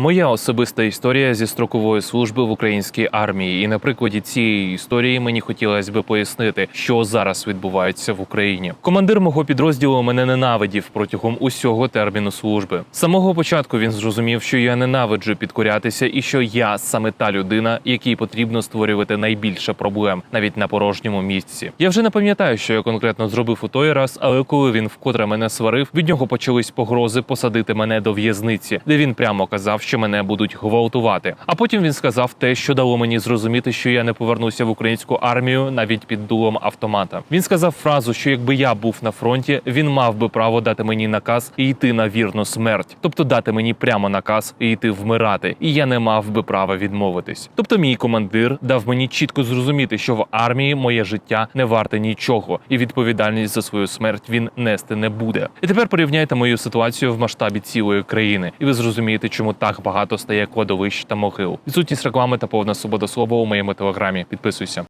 Моя особиста історія зі строкової служби в українській армії, і на прикладі цієї історії мені хотілося би пояснити, що зараз відбувається в Україні. Командир мого підрозділу мене ненавидів протягом усього терміну служби. З самого початку він зрозумів, що я ненавиджу підкорятися, і що я саме та людина, якій потрібно створювати найбільше проблем навіть на порожньому місці. Я вже не пам'ятаю, що я конкретно зробив у той раз, але коли він вкотре мене сварив, від нього почались погрози посадити мене до в'язниці, де він прямо казав, що мене будуть гвалтувати. А потім він сказав те, що дало мені зрозуміти, що я не повернуся в українську армію навіть під дулом автомата. Він сказав фразу, що якби я був на фронті, він мав би право дати мені наказ і йти на вірну смерть, тобто дати мені прямо наказ і йти вмирати, і я не мав би права відмовитись. Тобто, мій командир дав мені чітко зрозуміти, що в армії моє життя не варте нічого, і відповідальність за свою смерть він нести не буде. І тепер порівняйте мою ситуацію в масштабі цілої країни, і ви зрозумієте, чому так багато стає кладовищ та могил. Відсутність реклами та повна свобода слова у моєму телеграмі. Підписуйся.